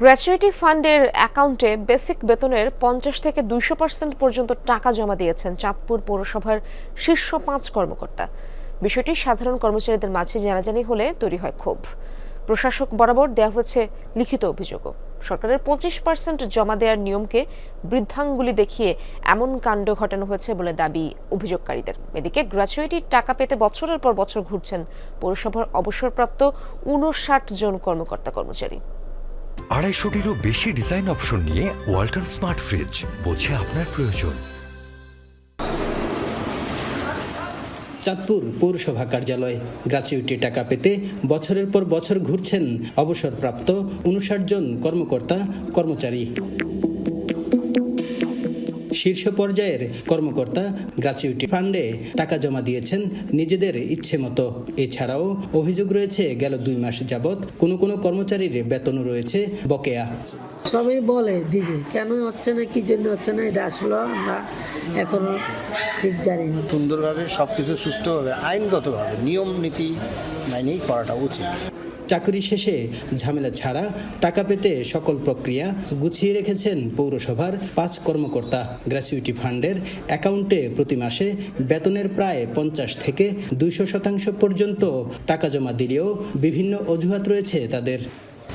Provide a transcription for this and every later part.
Gratuity ফান্ডের অ্যাকাউন্টে basic বেতনের পঞ্চাশ থেকে দুইশো পার্সেন্ট পর্যন্ত টাকা জমা দিয়েছেন চাঁদপুর পৌরসভার শীর্ষ পাঁচ কর্মকর্তা। বিষয়টি সাধারণ কর্মচারীদের মাঝে জানাজানি হলে তৈরি হয় ক্ষোভ। প্রশাসক বরাবর দেওয়া হয়েছে লিখিত অভিযোগও। সরকারের পঁচিশ পার্সেন্ট জমা দেওয়ার নিয়মকে বৃদ্ধাঙ্গুলি দেখিয়ে এমন কাণ্ড ঘটানো হয়েছে বলে দাবি অভিযোগকারীদের। এদিকে গ্র্যাচুইটির টাকা পেতে বছরের পর বছর ঘুরছেন পৌরসভার অবসরপ্রাপ্ত উনষাট জন কর্মকর্তা কর্মচারী আড়াইশোটিরও বেশি ডিজাইন অপশন নিয়ে ওয়াল্টন স্মার্ট ফ্রিজ বোঝে আপনার প্রয়োজন। চাঁদপুর পৌরসভা কার্যালয় গ্রাচুইটি টাকা পেতে বছরের পর বছর ঘুরছেন অবসরপ্রাপ্ত উনষাট জন কর্মকর্তা, কর্মচারী। শীর্ষ পর্যায়ের কর্মকর্তা গ্রাচুইটি ফান্ডে টাকা জমা দিয়েছেন নিজেদের ইচ্ছে মতো। এছাড়াও অভিযোগ রয়েছে গেল দুই মাস যাবৎ কোনো কোনো কর্মচারীর বেতনও রয়েছে বকেয়া। সবই বলে দিবে। কেন হচ্ছে না কি জন্য হচ্ছে না এটা আসলে আমরা এখনও ঠিক জানি না। সুন্দরভাবে সব কিছু সুষ্ঠুভাবে আইনগতভাবে নিয়ম নীতি মাইনেই করাটা উচিত। চাকরি শেষে ঝামেলা ছাড়া টাকা পেতে সকল প্রক্রিয়া গুছিয়ে রেখেছেন পৌরসভার পাঁচ কর্মকর্তা। গ্র্যাচুইটি ফান্ডের অ্যাকাউন্টে প্রতি মাসে বেতনের প্রায় পঞ্চাশ থেকে দুইশো শতাংশ পর্যন্ত টাকা জমা দিলেও বিভিন্ন অজুহাত রয়েছে তাদের।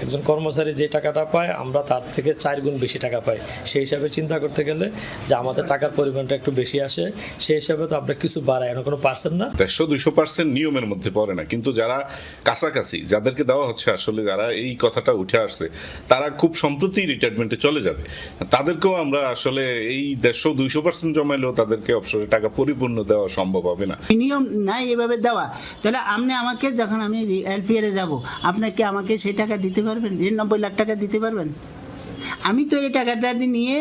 একজন কর্মচারী যে টাকাটা পায় আমরা তার থেকে চার গুণ বেশি টাকা পাই। সেই হিসাবে চিন্তা করতে গেলে যে আমাদের টাকার পরিমাণটা একটু বেশি আসে সেই হিসাবে তো আমরা কিছু বাড়াই এখন কোনো পার্সেন্ট না। দেড়শো দুইশো পার্সেন্ট নিয়মের মধ্যে পড়ে না। কিন্তু যারা কাছাকাছি যাদেরকে দেওয়া হচ্ছে আসলে যারা এই কথাটা উঠে আসছে তারা খুব সম্প্রতি রিটায়ারমেন্টে চলে যাবে। তাদেরকেও আমরা আসলে এই দেড়শো দুইশো পার্সেন্ট জমাইলেও তাদেরকে অবসরে টাকা পরিপূর্ণ দেওয়া সম্ভব হবে না। নিয়ম নাই এভাবে দেওয়া। তাহলে আপনি আমাকে যখন আমি এলপিআর যাব আপনাকে আমাকে সেই টাকা দিতে পারবেন এই নব্বই লাখ টাকা দিতে পারবেন? আমি তো এই টাকাটা নিয়ে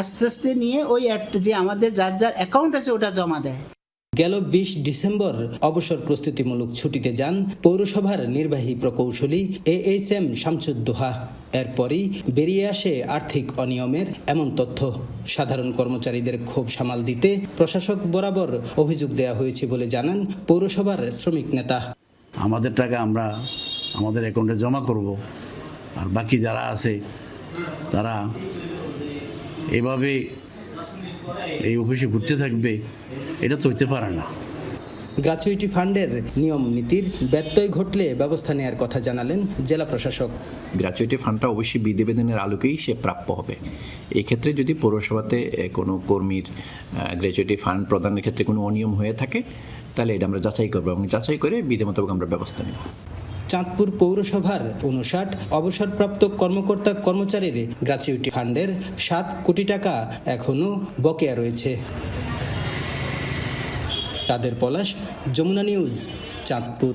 আস্তে আস্তে নিয়ে ওই যে আমাদের যার যার অ্যাকাউন্ট আছে ওটা জমা দেয়। গেল বিশ ডিসেম্বর অবসর প্রস্তুতিমূলক ছুটিতে যান পৌরসভার নির্বাহী প্রকৌশলী এ এইচ এম শামসুদ্দোহা এরপরই বেরিয়ে আসে আর্থিক অনিয়মের এমন তথ্য। সাধারণ কর্মচারীদের ক্ষোভ সামাল দিতে প্রশাসক বরাবর অভিযোগ দেওয়া হয়েছে বলে জানান পৌরসভার শ্রমিক নেতা। আমাদের টাকা আমরা আমাদের অ্যাকাউন্টে জমা করব। আর বাকি যারা আছে তারা এভাবে এই অফিসে ঘুরতে থাকবে এটা তো হইতে পারে না। গ্রাচুইটি ফান্ডের নিয়ম নীতির ব্যত্যয় ঘটলে ব্যবস্থা নেয়ার কথা জানালেন জেলা প্রশাসক। গ্র্যাচুইটি ফান্ডটা অবশ্যই বিধিবিধানের আলোকেই সে প্রাপ্য হবে। এই ক্ষেত্রে যদি পৌরসভাতে কোনো কর্মীর গ্র্যাচুইটি ফান্ড প্রদানের ক্ষেত্রে কোনো অনিয়ম হয়ে থাকে তাহলে এটা আমরা যাচাই করব এবং যাচাই করে বিধি মোতাবেক আমরা ব্যবস্থা নেব। চাঁদপুর পৌরসভার উনষাট অবসরপ্রাপ্ত কর্মকর্তা কর্মচারীর গ্রাচুইটি ফান্ডের সাত কোটি টাকা এখনও বকেয়া রয়েছে। তাদের পলাশ, যমুনা নিউজ, চাঁদপুর।